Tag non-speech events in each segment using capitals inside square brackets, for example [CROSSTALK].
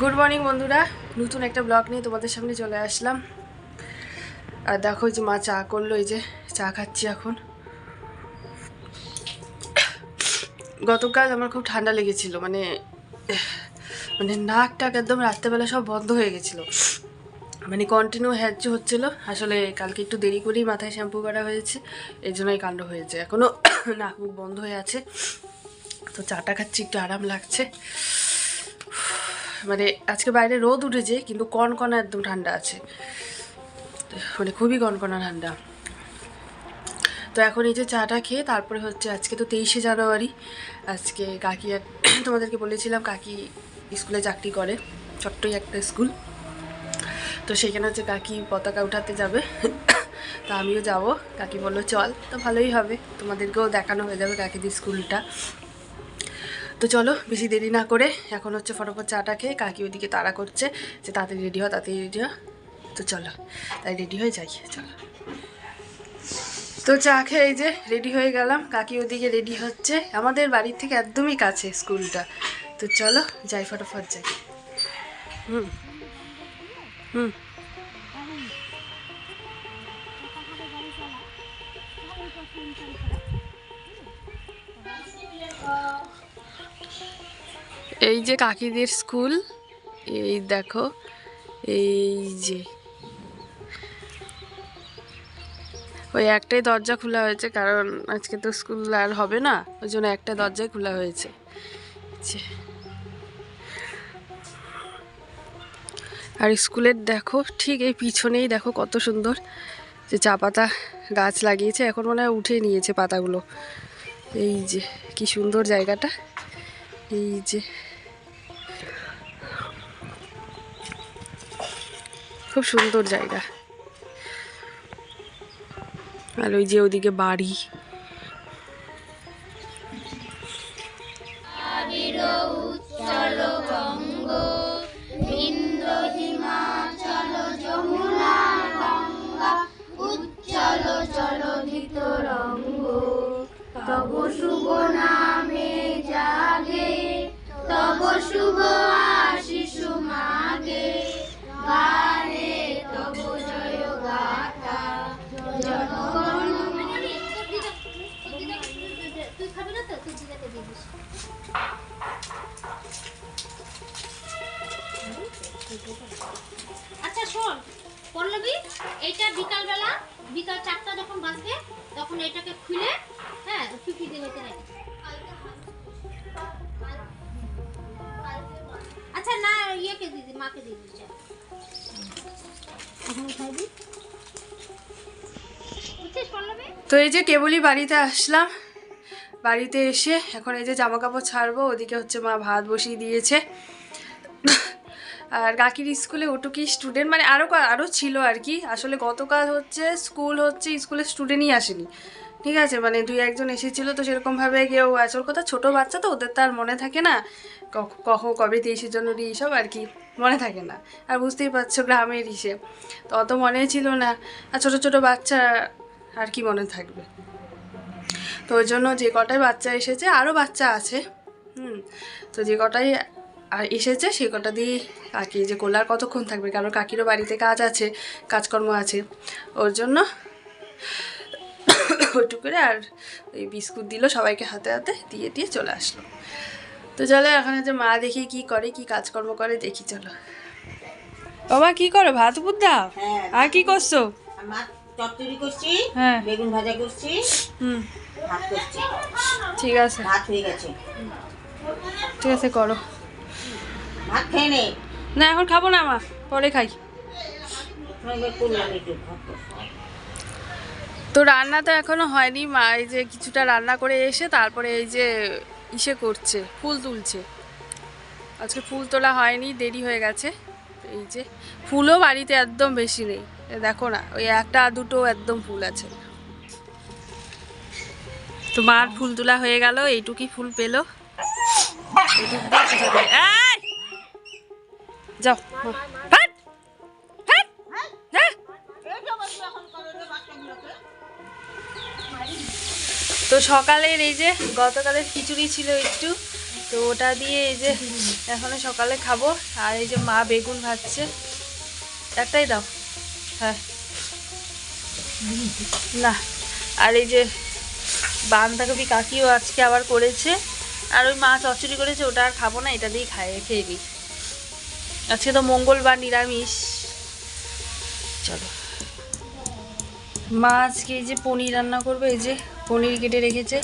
Good morning বন্ধুরা। নতুন একটা ব্লগ নিয়ে তোমাদের সামনে চলে আসলাম। আর দেখো যে মা চা করল, এই যে চা খাচ্ছি এখন। গতকাল আমার খুব ঠান্ডা লেগেছিল মানে মানে নাক টাক একদম রাত্রেবেলা সব বন্ধ হয়ে গেছিল। মানে কন্টিনিউ হ্যাজ্য হচ্ছিল, আসলে কালকে একটু দেরি করেই মাথায় শ্যাম্পু করা হয়েছে এই জন্যই কাণ্ড হয়েছে। এখনও নাক মুখ বন্ধ হয়ে আছে। তো চাটা খাচ্ছি, একটু আরাম লাগছে। মানে আজকে বাইরে রোদ উঠেছে, কিন্তু কনকনা একদম ঠান্ডা আছে। মানে খুবই কনকনা ঠান্ডা। তো এখন এই যে চাটা খেয়ে তারপরে হচ্ছে আজকে তো তেইশে জানুয়ারি, আজকে কাকি [CLEARS THROAT] তোমাদেরকে বলেছিলাম কাকি স্কুলে চাকরি করে, ছোট্টই একটা স্কুল। তো সেখানে হচ্ছে কাকি পতাকা উঠাতে যাবে। [COUGHS] তা আমিও যাব। কাকি বলল, চল, তো ভালোই হবে। তোমাদেরকেও দেখানো হয়ে যাবে কাকিদের স্কুলটা। তো চলো, বেশি দেরি না করে এখন হচ্ছে ফটোফট চাটা খেয়ে কাকি ওইদিকে তাড়া করছে যে তাড়াতাড়ি রেডি হয় তাড়াতাড়ি রেডি হয় তো চলো, তাই রেডি হয়ে যাই, চলো। তো চা খেয়ে এই যে রেডি হয়ে গেলাম, কাকি ওদিকে রেডি হচ্ছে। আমাদের বাড়ির থেকে একদমই কাছে স্কুলটা। তো চলো, যাই ফটোফট যাই। হুম হুম। এই যে কাকিদের স্কুল, এই দেখো, এই যে। ওই একটাই দরজা খোলা হয়েছে, কারণ আজকে তো স্কুল আর হবে না, ওই জন্য একটা দরজাই খোলা হয়েছে। আর স্কুলের দেখো, ঠিক এই পিছনেই দেখো কত সুন্দর যে চা পাতা গাছ লাগিয়েছে, এখন মনে হয় উঠে নিয়েছে পাতাগুলো। এই যে, কি সুন্দর জায়গাটা। এই যে। খুব সুন্দর জায়গা। আর ওই যে ওদিকে বাড়ি। পল্লবী এইটা বিকালবেলা, বিকাল চারটা যখন বাজবে, তখন এটাকে খুলে হ্যাঁ ফিফি দিয়ে হতে রাখি আচ্ছা না, ইয়েকে দিদি মাকে দিয়ে দিচ্ছি। তো এই যে কেবলই বাড়িতে আসলাম, বাড়িতে এসে এখন এই যে জামা কাপড় ছাড়বো, ওদিকে হচ্ছে মা ভাত বসিয়ে দিয়েছে। আর কাকির স্কুলে ওটুকি স্টুডেন্ট মানে আরও আরও ছিল আর কি। আসলে গতকাল হচ্ছে স্কুল হচ্ছে স্কুলে স্টুডেন্টই আসেনি। ঠিক আছে মানে দুই একজন এসেছিল তো সেরকমভাবে কেউ আসল কথা ছোটো বাচ্চা তো, ওদের তো আর মনে থাকে না কখ- কখন, কবে তেইশে জানুয়ারি এইসব আর কি, মনে থাকে না। আর বুঝতেই পারছ গ্রামের হিসেব, তো অত মনে ছিল না। আর ছোটো ছোটো বাচ্চা আর কি মনে থাকবে। তো ওই জন্য যে কটাই বাচ্চা এসেছে আরও বাচ্চা আছে। হুম, তো যে কটাই আর এসেছে সে কটা দিয়ে কাকি যে কোলার কতক্ষণ থাকবে? কারণ কাকিরও বাড়িতে কাজ আছে কাজকর্ম আছে। ওর জন্য ওটু করে আর ওই বিস্কুট দিল সবাইকে হাতে হাতে দিয়ে দিয়ে চলে আসলো। তো চলো এখন যে মা দেখি কি করে কি কাজকর্ম করে দেখি চলো। বাবা কি করো? ভাত উপর দাও হ্যাঁ। আর কি করছ? চচ্চড়ি করছি হ্যাঁ। বেগুন ভাজা করছি হুম। ভাত করছি। ঠিক আছে। ভাত হয়ে গেছে। ঠিক আছে করো। ভাত খেয়ে নে। না এখন খাব না মা পরে খাই। তো রান্না তো এখনও হয়নি মা এই যে কিছুটা রান্না করে এসে তারপরে এই যে ইসে করছে ফুল তুলছে। আজকে ফুল তোলা হয়নি দেরি হয়ে গেছে। এই যে ফুলও বাড়িতে একদম বেশি নেই। দেখো না ওই একটা দুটো একদম ফুল আছে। তো মার ফুল তোলা হয়ে গেল এইটুকুই ফুল পেল। এইটুক! যাও! হ্যাঁ? তো সকালের এই যে, গতকালের খিচুড়ি ছিল একটু, তো ওটা দিয়ে এই যে এখনও সকালে খাব। আর এই যে মা বেগুন ভাজছে। একটাই দাও। হ্যাঁ। না, আর এই যে বাঁধাকপি কাকিও আজকে আবার করেছে। আর ওই মা চচ্চড়ি করেছে, ওটা আর খাব না, এটা দিয়েই খাই খেয়ে নিই। আজকে তো মঙ্গলবার, নিরামিষ। চলো। মা আজকে এই যে পনির রান্না করবে, এই যে পনির কেটে রেখেছে,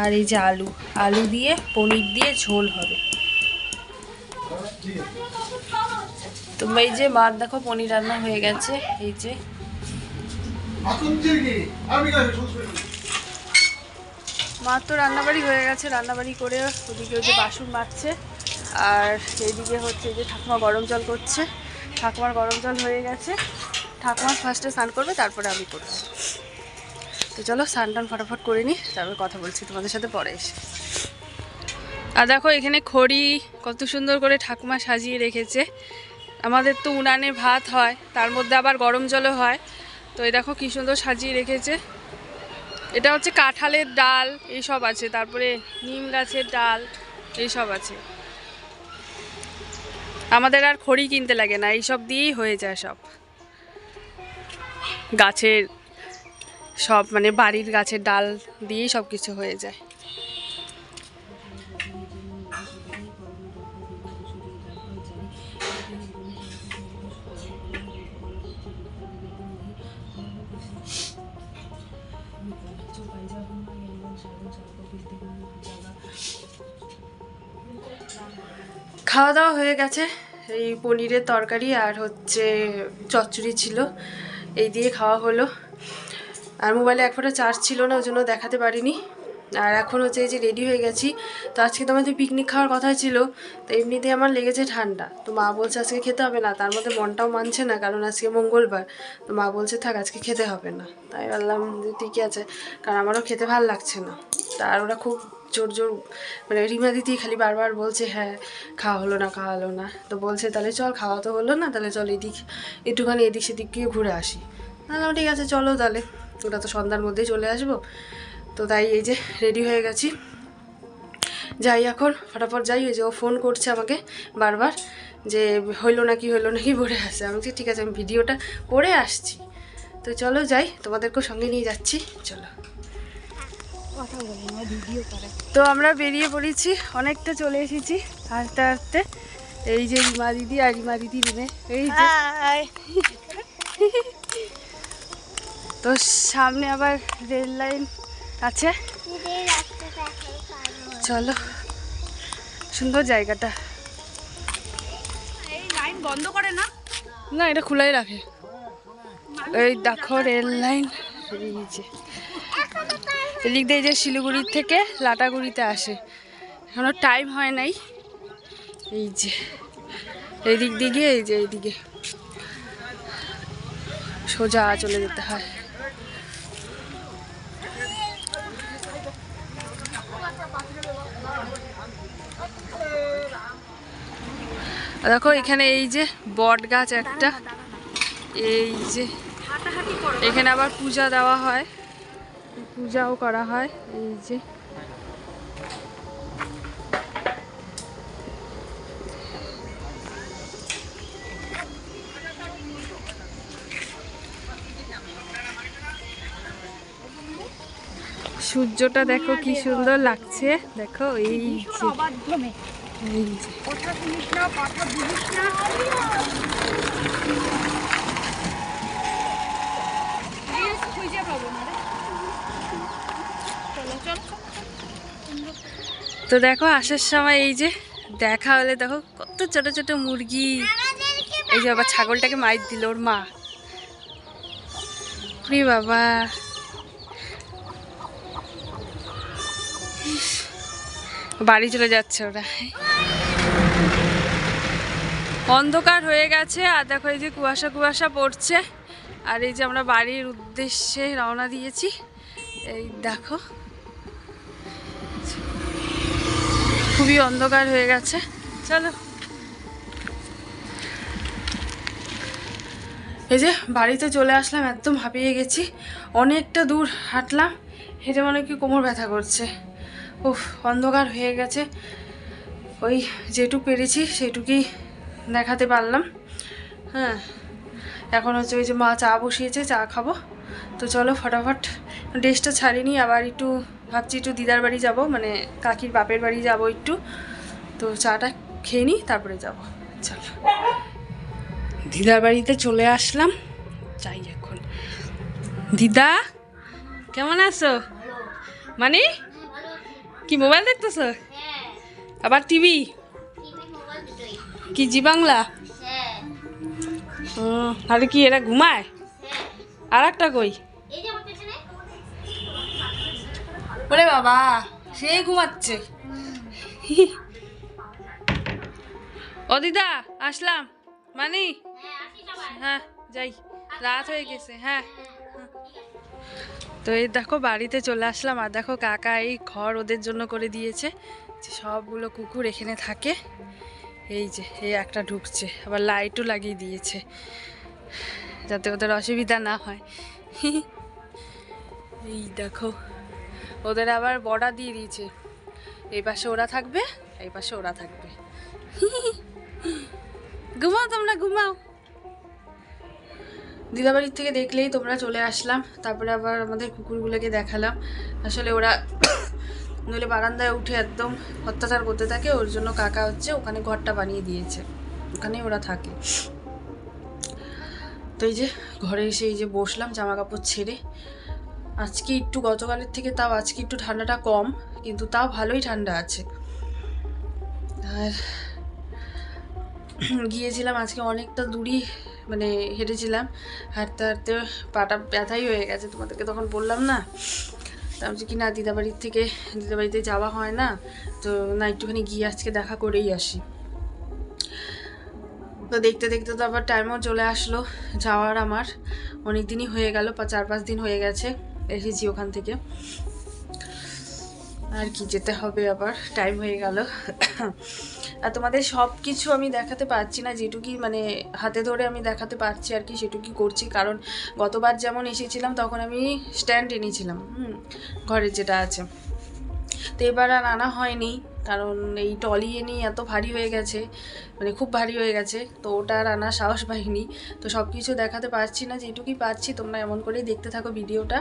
আর এই যে আলু। আলু দিয়ে পনির দিয়ে ঝোল হবে। তো এই যে মার দেখো পনির রান্না হয়ে গেছে, এই যে। মার তো রান্নাবাড়ি হয়ে গেছে, রান্নাবাড়ি করে ওদিকে ওই যে বাসন মাজছে। আর এইদিকে হচ্ছে যে ঠাকুমা গরম জল করছে। ঠাকুমার গরম জল হয়ে গেছে। ঠাকুমা ফার্স্টে স্নান করবে, তারপরে আমি করব। তো চলো, স্নান টান ফটাফট করে নিই তারপর কথা বলছি তোমাদের সাথে পরে এসে। আর দেখো, এখানে খড়ি কত সুন্দর করে ঠাকুমা সাজিয়ে রেখেছে। আমাদের তো উনানে ভাত হয়, তার মধ্যে আবার গরম জলও হয়। তো এই দেখো, কী সুন্দর সাজিয়ে রেখেছে। এটা হচ্ছে কাঁঠালের ডাল এইসব আছে। তারপরে নিম গাছের ডাল এইসব আছে। আমাদের আর খড়ি কিনতে লাগে না, এইসব দিয়েই হয়ে যায় সব। গাছের সব মানে বাড়ির গাছের ডাল দিয়েই সব কিছু হয়ে যায়। খাওয়া দাওয়া হয়ে গেছে। এই পনিরের তরকারি আর হচ্ছে চচ্চড়ি ছিল। এই দিয়ে খাওয়া হলো। আর মোবাইলে এক ফোঁটা চার্জ ছিল না ওই জন্য দেখাতে পারিনি। আর এখন হচ্ছে এই যে রেডি হয়ে গেছি। তো আজকে তো আমাদের পিকনিক খাওয়ার কথা ছিল। তো এমনিতে আমার লেগেছে ঠান্ডা। তো মা বলছে আজকে খেতে হবে না। তার মধ্যে মনটাও মানছে না, কারণ আজকে মঙ্গলবার। তো মা বলছে থাক, আজকে খেতে হবে না। তাই বললাম ঠিকই আছে। কারণ আমারও খেতে ভালো লাগছে না। তা আর ওরা খুব জোর জোর মানে রিমা দিদি খালি বারবার বলছে হ্যাঁ খাওয়া হলো না, খাওয়া হলো না। তো বলছে, তাহলে চল, খাওয়া তো হলো না, তাহলে চল এদিক, একটুখানি এদিক সেদিক গিয়ে ঘুরে আসি। বললাম, ঠিক আছে, চলো তাহলে, ওটা তো সন্ধ্যার মধ্যেই চলে আসব। তো তাই এই যে রেডি হয়ে গেছি। যাই এখন, ফটাফট যাই, ওই যে ও ফোন করছে আমাকে বারবার, যে হইল নাকি হইল নাকি বলে আসছে আমি ঠিক আছে, আমি ভিডিওটা করে আসছি। তো চলো যাই, তোমাদেরকেও সঙ্গে নিয়ে যাচ্ছি, চলো। তো আমরা বেরিয়ে পড়েছি অনেকটা চলে এসেছি হাঁটতে হাঁটতে এই যে রিমা দিদি আর রিমা দিদি রুমে এই যে। তো সামনে আবার রেল লাইন আছে। চলো সুন্দর জায়গাটা। বন্ধ করে না? না এটা খোলাই রাখে। এই দেখো রেল লাইন। এই যে। এদিক দিয়ে যে শিলিগুড়ির থেকে লাটাগুড়িতে আসে। এখনও টাইম হয় নাই। এই যে এই দিকে এই যে এইদিকে সোজা চলে যেতে হয়। দেখো, এখানে এই যে বট গাছ একটা। এই যে, এখানে আবার পূজা দেওয়া হয়। পূজাও করা হয়, এই যে। সূর্যটা দেখো কি সুন্দর লাগছে, দেখো এই যে। কথা শুনিস না, কথা বুঝিস না Please খুঁজে পাবো না রে। চলো চলো তো দেখো, আসার সময় এই যে দেখা হলে দেখো, কত ছোট ছোট মুরগি। এই যে আবার ছাগলটাকে মাইর দিল ওর মা। রে বাবা। বাড়ি চলে যাচ্ছে ওরা। অন্ধকার হয়ে গেছে, আর দেখো এই যে কুয়াশা কুয়াশা পড়ছে। আর এই যে আমরা বাড়ির উদ্দেশ্যে রওনা দিয়েছি। এই দেখো। খুবই অন্ধকার হয়ে গেছে। চলো। এই যে বাড়িতে চলে আসলাম একদম হাঁপিয়ে গেছি। অনেকটা দূর হাঁটলাম হেঁটে মনে কি কোমর ব্যথা করছে। উফ অন্ধকার হয়ে গেছে। ওই যেটুক পেরেছি সেটুকুই দেখাতে পারলাম। হ্যাঁ এখন হচ্ছে ওই যে মা চা বসিয়েছে চা খাব। তো চলো ফটাফট ড্রেসটা ছাড়িনি আবার একটু ভাবছি একটু দিদার বাড়ি যাব মানে কাকির বাপের বাড়ি যাব একটু। তো চাটা খেয়ে নিই, তারপরে যাব। চলো। দিদার বাড়িতে চলে আসলাম। যাই এখন। দিদা, কেমন আছো? মানে কি মোবাইল দেখতেছো? আবার টিভি? কি জি বাংলা? তাহলে কি এরা ঘুমায়? আর একটা কই এই যে আমার পেছনে ওরে বাবা সে ঘুমাচ্ছে। ও দিদা আসলাম। মানি? হ্যাঁ হ্যাঁ যাই। রাত হয়ে গেছে হ্যাঁ। তো এই দেখো বাড়িতে চলে আসলাম। আর দেখো কাকা এই ঘর ওদের জন্য করে দিয়েছে। যে সবগুলো কুকুর এখানে থাকে। এই যে এই একটা ঢুকছে। আবার লাইটও লাগিয়ে দিয়েছে যাতে ওদের অসুবিধা না হয়। এই দেখো ওদের আবার বর্ডার দিয়ে দিয়েছে। এই পাশে ওরা থাকবে, এই পাশে ওরা থাকবে। ঘুমাও তোমরা, ঘুমাও। দিদাবাড়ির থেকে দেখলেই তোমরা চলে আসলাম, তারপরে আবার আমাদের কুকুরগুলোকে দেখালাম। আসলে ওরা নইলে বারান্দায় উঠে একদম অত্যাচার করতে থাকে, ওর জন্য কাকা হচ্ছে, ওখানে ঘরটা বানিয়ে দিয়েছে। ওখানেই ওরা থাকে। তো এই যে ঘরে এসে এই যে বসলাম জামা কাপড় ছেড়ে আজকে একটু, গতকালের থেকে তাও আজকে একটু ঠান্ডাটা কম, কিন্তু তাও ভালোই ঠান্ডা আছে। আর [CLEARS THROAT] গিয়েছিলাম, আজকে অনেকটা দূরই মানে হেঁটেছিলাম। হাঁটতে হাঁটতে পাটা ব্যথাই হয়ে গেছে, তোমাদেরকে তখন বললাম না? তা আমি কি না, দিদাবাড়ির থেকে, দিদাবাড়িতে যাওয়া হয় না? তো না, একটুখানি গিয়ে আজকে দেখা করেই আসি। তো দেখতে দেখতে তো আবার টাইমও চলে আসলো, যাওয়ার আমার। অনেক দিনই হয়ে গেল, চার পাঁচ দিন হয়ে গেছে। এসেছি ওখান থেকে। আর কি যেতে হবে আবার টাইম হয়ে গেল। আর তোমাদের সব কিছু আমি দেখাতে পারছি না, যেটুকুই মানে হাতে ধরে আমি দেখাতে পারছি আর কি, সেটুকুই করছি। কারণ গতবার যেমন এসেছিলাম, তখন আমি স্ট্যান্ড এনেছিলাম হুম ঘরের যেটা আছে। তো এবার আর আনা হয়নি। কারণ এই টলি এনে এত ভারী হয়ে গেছে মানে খুব ভারী হয়ে গেছে, তো ওটা আর আনার সাহস পাইনি। তো সব কিছু দেখাতে পারছি না, যেটুকুই পারছি তোমরা এমন করেই দেখতে থাকো ভিডিওটা।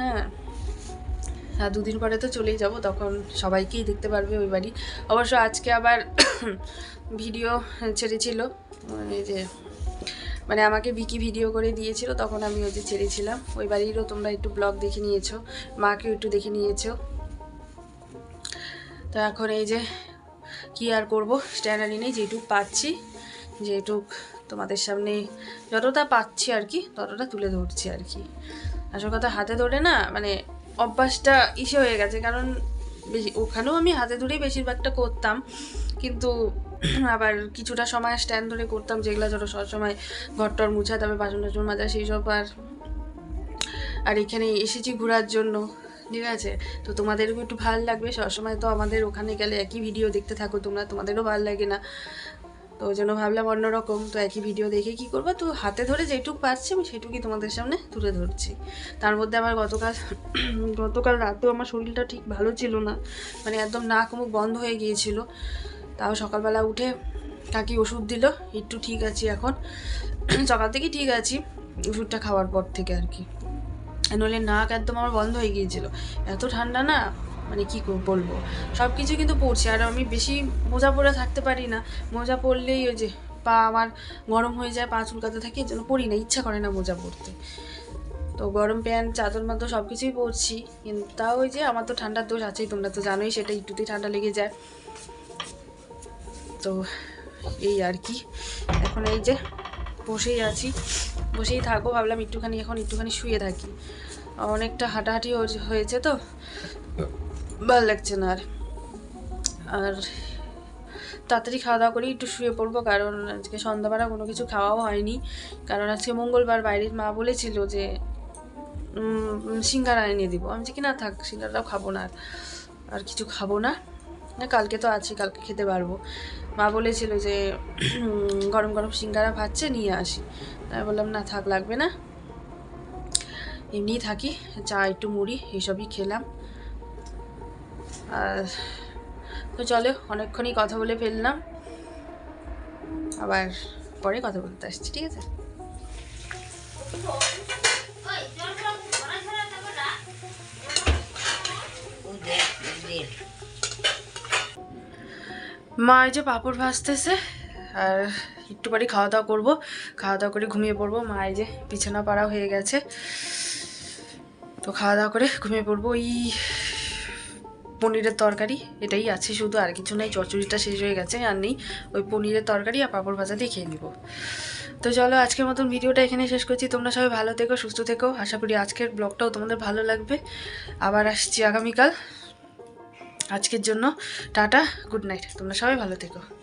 হ্যাঁ আর দুদিন পরে তো চলেই যাব, তখন সবাইকেই দেখতে পারবে ওই বাড়ি। অবশ্য আজকে আবার [COUGHS] ভিডিও ছেড়েছিল মানে যে মানে আমাকে বিকি ভিডিও করে দিয়েছিল, তখন আমি ওই যে ছেড়েছিলাম। ওই বাড়িরও তোমরা একটু ব্লগ দেখে নিয়েছো, মাকেও একটু দেখে নিয়েছো। তো এখন এই যে কি আর করব? স্ট্যান্ডার্ড নেই, যেটুক পাচ্ছি, যেটুক তোমাদের সামনে যতটা পাচ্ছি আর কি, ততটা তুলে ধরছি আর কি। আসল কথা হাতে ধরে না মানে অভ্যাসটা ইসে হয়ে গেছে, কারণ বেশি, ওখানেও আমি হাতে ধরেই বেশিরভাগটা করতাম, কিন্তু আবার কিছুটা সময় স্ট্যান্ড ধরে করতাম, যেগুলো ধরো সবসময় ঘরটর মুছা, তারপরে বাসন টাসন মাজা, সেই সব আর আর এখানে এসেছি ঘোরার জন্য। ঠিক আছে? তো তোমাদেরও একটু ভালো লাগবে। সবসময় তো আমাদের ওখানে গেলে একই ভিডিও দেখতে থাকো, তোমরা তোমাদেরও ভালো লাগে না। তো ওই জন্য ভাবলাম অন্যরকম। তো একই ভিডিও দেখে কি করব? তো হাতে ধরে যেটুকু পারছি আমি সেটুকুই তোমাদের সামনে তুলে ধরছি। তার মধ্যে আমার গতকাল [CLEARS THROAT] গতকাল রাতেও আমার শরীরটা ঠিক ভালো ছিল না। মানে একদম নাক মুখ বন্ধ হয়ে গিয়েছিল। তাও সকালবেলা উঠে কাকি ওষুধ দিল। একটু ঠিক আছি এখন। [CLEARS THROAT] সকাল থেকে ঠিক আছি। ওষুধটা খাওয়ার পর থেকে আর কি। নইলে নাক একদম আমার বন্ধ হয়ে গিয়েছিল। এত ঠান্ডা না মানে কী বলব? সব কিছু কিন্তু পড়ছে, আর আমি বেশি মোজা পরে থাকতে পারি না। মোজা পরলেই ওই যে পা আমার গরম হয়ে যায়, পা চুলকাতে থাকে এই জন্য পরি না, ইচ্ছা করে না মোজা পরতে। তো গরম প্যান্ট, চাদর মাদর সব কিছুই পরছি কিন্তু তাও ওই যে আমার তো ঠান্ডার দোষ আছেই, তোমরা তো জানোই সেটা একটুতেই ঠান্ডা লেগে যায়। তো এই আর কি, এখন এই যে বসেই আছি। বসেই থাকব, ভাবলাম একটুখানি এখন একটুখানি শুয়ে থাকি। অনেকটা হাঁটাহাঁটি হয়েছে তো, ভালো লাগছে না আর। আর তাড়াতাড়ি খাওয়া দাওয়া করে একটু শুয়ে পড়ব, কারণ আজকে সন্ধ্যাবেলা কোনো কিছু খাওয়াও হয়নি। কারণ আজকে মঙ্গলবার বাইরের মা বলেছিল যে সিঙ্গারা এনে দিব। আমি যে কি না থাক, সিঙ্গারাটাও খাব না আর কিছু খাব না। না, কালকে তো আছে, কালকে খেতে পারব। মা বলেছিল যে গরম গরম সিঙ্গারা ভাজছে, নিয়ে আসি। আমি বললাম, না, থাক, লাগবে না। এমনিই থাকি, চা, একটু মুড়ি এইসবই খেলাম। আর তো চলো, অনেকক্ষণই কথা বলে ফেললাম। আবার পরে কথা বলতে আসছি, ঠিক আছে? মা, এই যে পাঁপড় ভাজতেছে। আর একটু পরে খাওয়া দাওয়া করব। খাওয়া দাওয়া করে ঘুমিয়ে পড়ব। মা এই যে বিছানা পাড়া হয়ে গেছে। তো খাওয়া দাওয়া করে ঘুমিয়ে পড়ব। ওই পনিরের তরকারি, এটাই আছে শুধু। আর কিছু নেই চচড়িটা শেষ হয়ে গেছে, আর নেই। ওই পনিরের তরকারি আর পাঁপড় ভাজা দিয়ে খেয়ে নিব। তো চলো আজকের মতন ভিডিওটা এখানে শেষ করছি। তোমরা সবাই ভালো থেকো, সুস্থ থেকো। আশা করি আজকের ব্লগটাও তোমাদের ভালো লাগবে। আবার আসছি আগামীকাল। আজকের জন্য টাটা, গুড নাইট। তোমরা সবাই ভালো থেকো।